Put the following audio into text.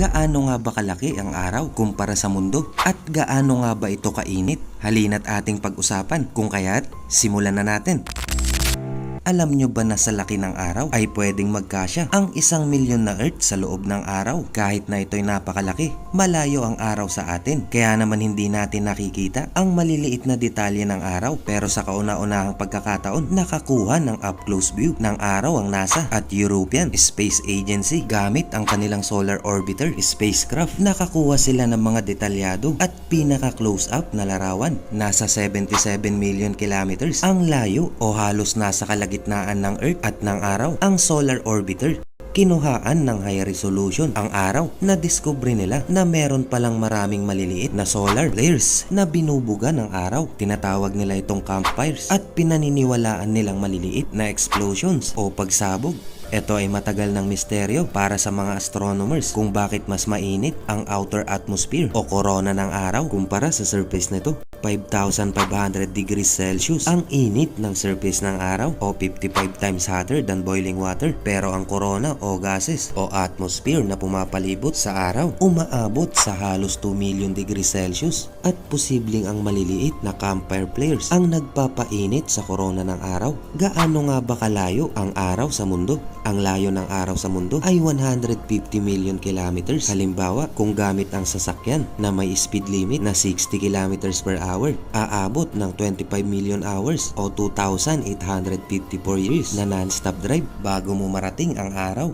Gaano nga ba kalaki ang araw kumpara sa mundo? At gaano nga ba ito kainit? Halina't ating pag-usapan kung kaya't simulan na natin. Alam nyo ba na sa laki ng araw ay pwedeng magkasya ang isang milyon na Earth sa loob ng araw? Kahit na ito'y napakalaki? Malayo ang araw sa atin. Kaya naman hindi natin nakikita ang maliliit na detalye ng araw. Pero sa kauna-unahang pagkakataon nakakuha ng up close view ng araw ang NASA at European Space Agency. Gamit ang kanilang solar orbiter spacecraft nakakuha sila ng mga detalyado at pinaka close up na larawan. Nasa 77 million kilometers ang layo o halos nasa kalagitnaan ng Earth at ng araw ang solar orbiter Kinuhaan ng high resolution ang araw na diskubre nila na meron palang maraming maliliit na solar flares na binubuga ng araw. Tinatawag nila itong campfires at pinaniniwalaan nilang maliliit na explosions o pagsabog. Ito ay matagal ng misteryo para sa mga astronomers kung bakit mas mainit ang outer atmosphere o corona ng araw kumpara sa surface nito. 5,500 degrees Celsius ang init ng surface ng araw o 55 times hotter than boiling water. Pero ang corona o gases o atmosphere na pumapalibot sa araw umaabot sa halos 2 million degrees Celsius at posibleng ang maliliit na campfire flares ang nagpapainit sa corona ng araw. Gaano nga ba kalayo ang araw sa mundo? Ang layo ng araw sa mundo ay 150 million kilometers. Halimbawa, kung gamit ang sasakyan na may speed limit na 60 kilometers per hour, aabot ng 25 million hours o 2,854 years na non-stop drive bago mo marating ang araw.